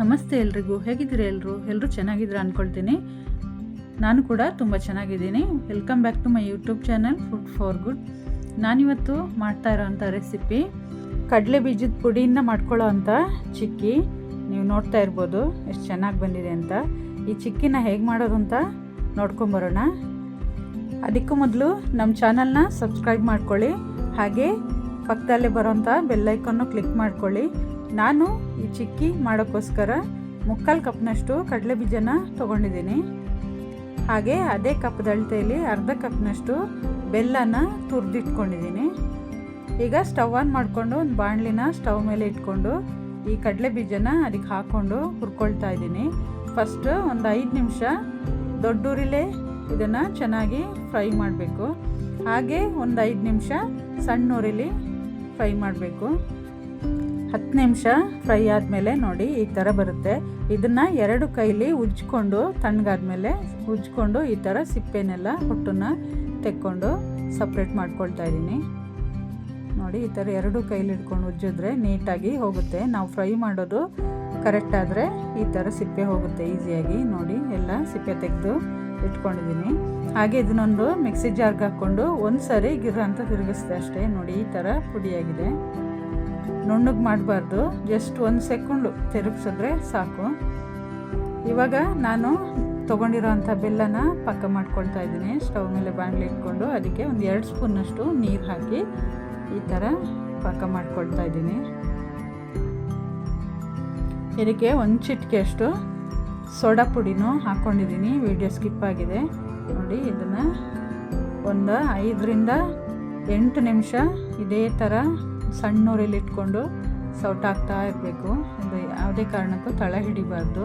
ನಮಸ್ತೆ ಎಲ್ರಿಗೂ. ಹೇಗಿದ್ದೀರಿ ಎಲ್ಲರೂ ಎಲ್ಲರೂ ಚೆನ್ನಾಗಿದ್ದೀರಾ ಅಂದ್ಕೊಳ್ತೀನಿ ನಾನು ಕೂಡ ತುಂಬ ಚೆನ್ನಾಗಿದ್ದೀನಿ. Welcome back to my YouTube channel food for good ನಾನಿವತ್ತು ಮಾಡ್ತಾ ಇರೋವಂಥ ರೆಸಿಪಿ ಕಡಲೆ ಬೀಜದ ಪುಡಿಯಿಂದ ಮಾಡ್ಕೊಳ್ಳೋ ಅಂಥ ಚಿಕ್ಕಿ. ನೀವು ನೋಡ್ತಾ ಇರ್ಬೋದು, ಎಷ್ಟು ಚೆನ್ನಾಗಿ ಬಂದಿದೆ ಅಂತ. ಈ ಚಿಕ್ಕಿನ ಹೇಗೆ ಮಾಡೋದು ಅಂತ ನೋಡ್ಕೊಂಬರೋಣ. ಅದಕ್ಕೂ ಮೊದಲು ನಮ್ಮ ಚಾನಲ್ನ ಸಬ್ಸ್ಕ್ರೈಬ್ ಮಾಡ್ಕೊಳ್ಳಿ. ಹಾಗೆ ಪಕ್ಕದಲ್ಲೇ ಬರೋಂಥ ಬೆಲ್ಲೈಕನ್ನು ಕ್ಲಿಕ್ ಮಾಡ್ಕೊಳ್ಳಿ. ನಾನು ಈ ಚಿಕ್ಕಿ ಮಾಡೋಕ್ಕೋಸ್ಕರ ಮುಕ್ಕಾಲು ಕಪ್ನಷ್ಟು ಕಡಲೆ ಬೀಜನ ತೊಗೊಂಡಿದ್ದೀನಿ. ಹಾಗೆ ಅದೇ ಕಪ್ ಅಳತೆಯಲ್ಲಿ ಅರ್ಧ ಕಪ್ನಷ್ಟು ಬೆಲ್ಲನ ತುರಿದಿಟ್ಕೊಂಡಿದ್ದೀನಿ. ಈಗ ಸ್ಟವ್ ಆನ್ ಮಾಡಿಕೊಂಡು ಒಂದು ಬಾಣಲಿನ ಸ್ಟವ್ ಮೇಲೆ ಇಟ್ಕೊಂಡು ಈ ಕಡಲೆ ಬೀಜನ ಅದಕ್ಕೆ ಹಾಕ್ಕೊಂಡು ಹುರ್ಕೊಳ್ತಾ ಇದ್ದೀನಿ. ಫಸ್ಟ್ ಒಂದು ಐದು ನಿಮಿಷ ದೊಡ್ಡೂರಿಲೇ ಇದನ್ನು ಚೆನ್ನಾಗಿ ಫ್ರೈ ಮಾಡಬೇಕು. ಹಾಗೆ ಒಂದು ಐದು ನಿಮಿಷ ಸಣ್ಣ ಸಣ್ಣೂರಿಲಿ ಫ್ರೈ ಮಾಡಬೇಕು. ಹತ್ತು ನಿಮಿಷ ಫ್ರೈ ಆದಮೇಲೆ ನೋಡಿ ಈ ಥರ ಬರುತ್ತೆ. ಇದನ್ನು ಎರಡು ಕೈಲಿ ಉಜ್ಕೊಂಡು ತಣ್ಣಗಾದ್ಮೇಲೆ ಉಜ್ಕೊಂಡು ಈ ಥರ ಸಿಪ್ಪೆನೆಲ್ಲ ಹೊಟ್ಟನ್ನ ತೆಕ್ಕೊಂಡು ಸಪ್ರೇಟ್ ಮಾಡ್ಕೊಳ್ತಾ ಇದ್ದೀನಿ. ನೋಡಿ ಈ ಥರ ಎರಡು ಕೈಲಿ ಹಿಡ್ಕೊಂಡು ಉಜ್ಜಿದ್ರೆ ನೀಟಾಗಿ ಹೋಗುತ್ತೆ. ನಾವು ಫ್ರೈ ಮಾಡೋದು ಕರೆಕ್ಟ್ ಆದರೆ ಈ ಥರ ಸಿಪ್ಪೆ ಹೋಗುತ್ತೆ ಈಸಿಯಾಗಿ. ನೋಡಿ ಎಲ್ಲ ಸಿಪ್ಪೆ ತೆಗೆದು ಇಟ್ಕೊಂಡಿದ್ದೀನಿ. ಹಾಗೆ ಇದನ್ನೊಂದು ಮಿಕ್ಸಿ ಜಾರ್ಗೆ ಹಾಕ್ಕೊಂಡು ಒಂದು ಸರಿ ಗಿರ ಅಂತ ತಿರುಗಿಸ್ದೆ ಅಷ್ಟೇ. ನೋಡಿ ಈ ಥರ ಪುಡಿಯಾಗಿದೆ. ನುಣ್ಣಗೆ ಮಾಡಬಾರ್ದು. ಜಸ್ಟ್ ಒಂದು ಸೆಕೆಂಡು ತಿರುಗಿಸಿದ್ರೆ ಸಾಕು. ಇವಾಗ ನಾನು ತೊಗೊಂಡಿರೋವಂಥ ಬೆಲ್ಲನ ಪಕ್ಕ ಮಾಡ್ಕೊಳ್ತಾ ಇದ್ದೀನಿ. ಸ್ಟವ್ ಮೇಲೆ ಬಾಣಲೆ ಇಟ್ಕೊಂಡು ಅದಕ್ಕೆ ಒಂದು ಎರಡು ಸ್ಪೂನಷ್ಟು ನೀರು ಹಾಕಿ ಈ ಥರ ಪಕ್ಕ ಮಾಡ್ಕೊಳ್ತಾ ಇದ್ದೀನಿ. ಇದಕ್ಕೆ ಒಂದು ಚಿಟಿಕೆಯಷ್ಟು ಸೋಡಾ ಪುಡಿನೂ ಹಾಕ್ಕೊಂಡಿದ್ದೀನಿ ವಿಡಿಯೋ ಸ್ಕಿಪ್ ಆಗಿದೆ. ನೋಡಿ, ಇದನ್ನು ಒಂದು ಐದರಿಂದ ಎಂಟು ನಿಮಿಷ ಇದೇ ಥರ ಸಣ್ಣೂರಲ್ಲಿ ಇಟ್ಕೊಂಡು ಸೌಟಾಗ್ತಾ ಇರಬೇಕು. ಯಾವುದೇ ಕಾರಣಕ್ಕೂ ತಳ ಹಿಡಿಬಾರ್ದು.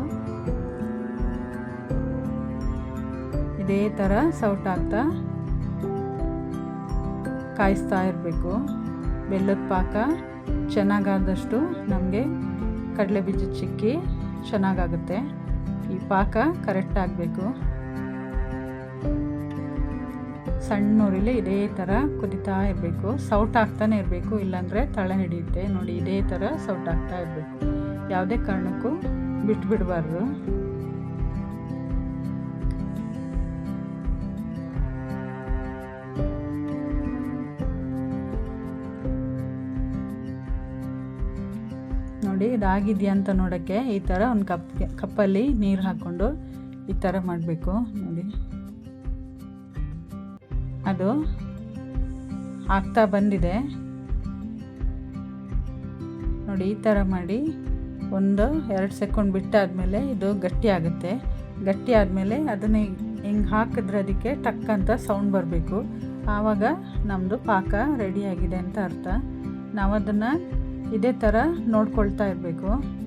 ಇದೇ ಥರ ಸೌಟಾಗ್ತಾ ಕಾಯಿಸ್ತಾ ಇರಬೇಕು. ಬೆಲ್ಲದ ಪಾಕ ಚೆನ್ನಾಗಾದಷ್ಟು ನಮಗೆ ಕಡಲೆ ಬೀಜ ಚಿಕ್ಕಿ ಚೆನ್ನಾಗಾಗುತ್ತೆ. ಈ ಪಾಕ ಕರೆಕ್ಟ್ ಆಗಬೇಕು. ಸಣ್ಣೂರಿಲಿ ಇದೇ ಥರ ಕುದಿತಾ ಇರಬೇಕು. ಸೌಟ್ ಆಗ್ತಾನೆ ಇರಬೇಕು. ಇಲ್ಲಾಂದರೆ ತಳ ಹಿಡಿಯುತ್ತೆ. ನೋಡಿ, ಇದೇ ಥರ ಸೌಟ್ ಆಗ್ತಾ ಇರಬೇಕು. ಯಾವುದೇ ಕಾರಣಕ್ಕೂ ಬಿಟ್ಬಿಡಬಾರ್ದು. ನೋಡಿ, ಇದಾಗಿದೆಯಾ ಅಂತ ನೋಡೋಕ್ಕೆ ಈ ಥರ ಒಂದು ಕಪ್ ಕಪ್ಪಲ್ಲಿ ನೀರು ಹಾಕ್ಕೊಂಡು ಈ ಥರ ಮಾಡಬೇಕು. ನೋಡಿ. ಅದು ಆಗ್ತಾ ಬಂದಿದೆ. ನೋಡಿ, ಈ ಥರ ಮಾಡಿ ಒಂದು ಎರಡು ಸೆಕೆಂಡ್ ಬಿಟ್ಟಾದಮೇಲೆ ಇದು ಗಟ್ಟಿ ಆಗುತ್ತೆ. ಗಟ್ಟಿ ಆದಮೇಲೆ ಅದನ್ನ ಹಿಂಗೆ ಹಾಕಿದ್ರೆ ಅದಕ್ಕೆ ಟಕ್ ಅಂತ ಸೌಂಡ್ ಬರಬೇಕು. ಆವಾಗ ನಮ್ಮದು ಪಾಕ ರೆಡಿಯಾಗಿದೆ ಅಂತ ಅರ್ಥ. ನಾವು ಅದನ್ನು ಇದೇ ಥರ ನೋಡ್ಕೊಳ್ತಾ ಇರಬೇಕು.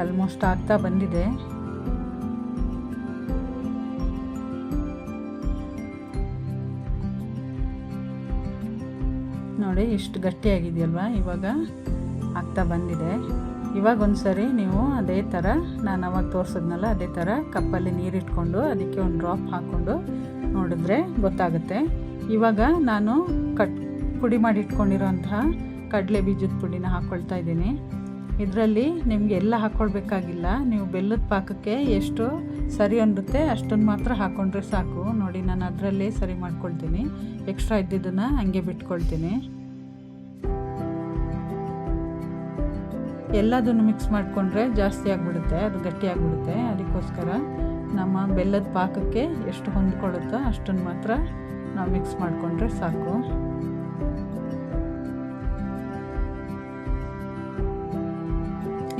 ಆಲ್ಮೋಸ್ಟ್ ಆಗ್ತಾ ಬಂದಿದೆ. ನೋಡಿ, ಇಷ್ಟು ಗಟ್ಟಿಯಾಗಿದೆಯಲ್ವಾ? ಇವಾಗ ಆಗ್ತಾ ಬಂದಿದೆ. ಇವಾಗ ಒಂದು ಸರಿ ನೀವು ಅದೇ ಥರ, ನಾನು ಅವಾಗ ತೋರಿಸಿದ್ನಲ್ಲ, ಅದೇ ಥರ ಕಪ್ಪಲ್ಲಿ ನೀರಿಟ್ಕೊಂಡು ಅದಕ್ಕೆ ಒಂದು ಡ್ರಾಪ್ ಹಾಕ್ಕೊಂಡು ನೋಡಿದ್ರೆ ಗೊತ್ತಾಗುತ್ತೆ. ಇವಾಗ ನಾನು ಕಟ್ ಪುಡಿ ಮಾಡಿ ಇಟ್ಕೊಂಡಿರೋಂತಹ ಕಡಲೆ ಬೀಜದ ಪುಡಿನ ಹಾಕ್ಕೊಳ್ತಾ ಇದ್ದೀನಿ. ಇದರಲ್ಲಿ ನಿಮಗೆ ಎಲ್ಲ ಹಾಕ್ಕೊಳ್ಬೇಕಾಗಿಲ್ಲ ನೀವು ಬೆಲ್ಲದ ಪಾಕಕ್ಕೆ ಎಷ್ಟು ಸರಿ ಅನ್ನುತ್ತೆ ಅಷ್ಟನ್ನು ಮಾತ್ರ ಹಾಕ್ಕೊಂಡ್ರೆ ಸಾಕು. ನೋಡಿ, ನಾನು ಅದರಲ್ಲೇ ಸರಿ ಮಾಡ್ಕೊಳ್ತೀನಿ. ಎಕ್ಸ್ಟ್ರಾ ಇದ್ದಿದ್ದನ್ನು ಹಂಗೆ ಬಿಟ್ಕೊಳ್ತೀನಿ. ಎಲ್ಲದನ್ನು ಮಿಕ್ಸ್ ಮಾಡಿಕೊಂಡ್ರೆ ಜಾಸ್ತಿ ಆಗಿಬಿಡುತ್ತೆ, ಅದು ಗಟ್ಟಿ ಆಗಿಬಿಡುತ್ತೆ. ಅದಕ್ಕೋಸ್ಕರ ನಮ್ಮ ಬೆಲ್ಲದ ಪಾಕಕ್ಕೆ ಎಷ್ಟು ಹೊಂದ್ಕೊಳ್ಳುತ್ತೋ ಅಷ್ಟನ್ನು ಮಾತ್ರ ನಾವು ಮಿಕ್ಸ್ ಮಾಡಿಕೊಂಡ್ರೆ ಸಾಕು.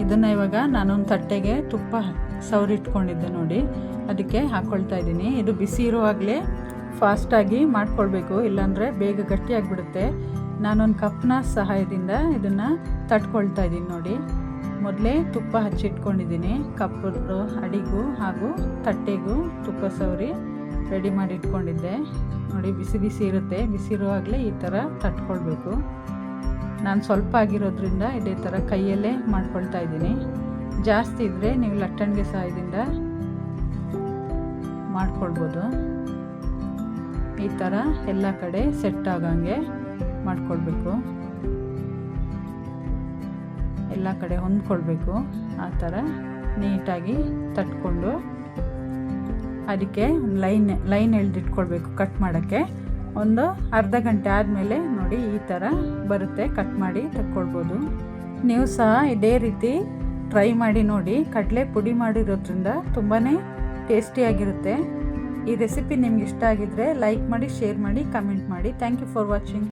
ಇದನ್ನು ಇವಾಗ ನಾನೊಂದು ತಟ್ಟೆಗೆ ತುಪ್ಪ ಸವರಿಟ್ಕೊಂಡಿದ್ದೆ ನೋಡಿ. ಅದಕ್ಕೆ ಹಾಕ್ಕೊಳ್ತಾ ಇದ್ದೀನಿ. ಇದು ಬಿಸಿ ಇರುವಾಗಲೇ ಫಾಸ್ಟಾಗಿ ಮಾಡ್ಕೊಳ್ಬೇಕು. ಇಲ್ಲಾಂದರೆ ಬೇಗ ಗಟ್ಟಿಯಾಗಿಬಿಡುತ್ತೆ ನಾನೊಂದು ಕಪ್ನ ಸಹಾಯದಿಂದ ಇದನ್ನು ತಟ್ಕೊಳ್ತಾ ಇದ್ದೀನಿ ನೋಡಿ. ಮೊದಲೇ ತುಪ್ಪ ಹಚ್ಚಿಟ್ಕೊಂಡಿದ್ದೀನಿ. ಕಪ್ಪು ಅಡಿಗೂ ಹಾಗೂ ತಟ್ಟೆಗೂ ತುಪ್ಪ ಸವರಿ ರೆಡಿ ಮಾಡಿ ಇಟ್ಕೊಂಡಿದ್ದೆ ನೋಡಿ ಬಿಸಿ ಬಿಸಿ ಇರುತ್ತೆ. ಬಿಸಿ ಇರುವಾಗಲೇ ಈ ಥರ ತಟ್ಕೊಳ್ಬೇಕು. ನಾನು ಸ್ವಲ್ಪ ಆಗಿರೋದ್ರಿಂದ ಇದೇ ಥರ ಕೈಯಲ್ಲೇ ಮಾಡ್ಕೊಳ್ತಾ ಇದ್ದೀನಿ. ಜಾಸ್ತಿ ಇದ್ದರೆ ನೀವು ಲಟ್ಟಣಿಗೆ ಸಹಾಯದಿಂದ ಮಾಡ್ಕೊಳ್ಬೋದು. ಈ ಥರ ಎಲ್ಲ ಕಡೆ ಸೆಟ್ ಆಗಂಗೆ ಮಾಡ್ಕೊಳ್ಬೇಕು. ಎಲ್ಲ ಕಡೆ ಹೊಂದ್ಕೊಳ್ಬೇಕು. ಆ ಥರ ನೀಟಾಗಿ ತಟ್ಕೊಂಡು ಅದಕ್ಕೆ ಲೈನ್ ಲೈನ್ ಎಳ್ದಿಟ್ಕೊಳ್ಬೇಕು ಕಟ್ ಮಾಡೋಕ್ಕೆ. ಒಂದು ಅರ್ಧ ಗಂಟೆ ಆದಮೇಲೆ ನೋಡಿ ಈ ಥರ ಬರುತ್ತೆ ಕಟ್ ಮಾಡಿ ತಕ್ಕೊಳ್ಬೋದು. ನೀವು ಸಹ ಇದೇ ರೀತಿ ಟ್ರೈ ಮಾಡಿ ನೋಡಿ. ಕಡಲೆ ಪುಡಿ ಮಾಡಿರೋದ್ರಿಂದ ತುಂಬಾ ಟೇಸ್ಟಿಯಾಗಿರುತ್ತೆ ಈ ರೆಸಿಪಿ ನಿಮ್ಗೆ ಇಷ್ಟ ಆಗಿದ್ರೆ ಲೈಕ್ ಮಾಡಿ ಶೇರ್ ಮಾಡಿ ಕಮೆಂಟ್ ಮಾಡಿ. Thank you for watching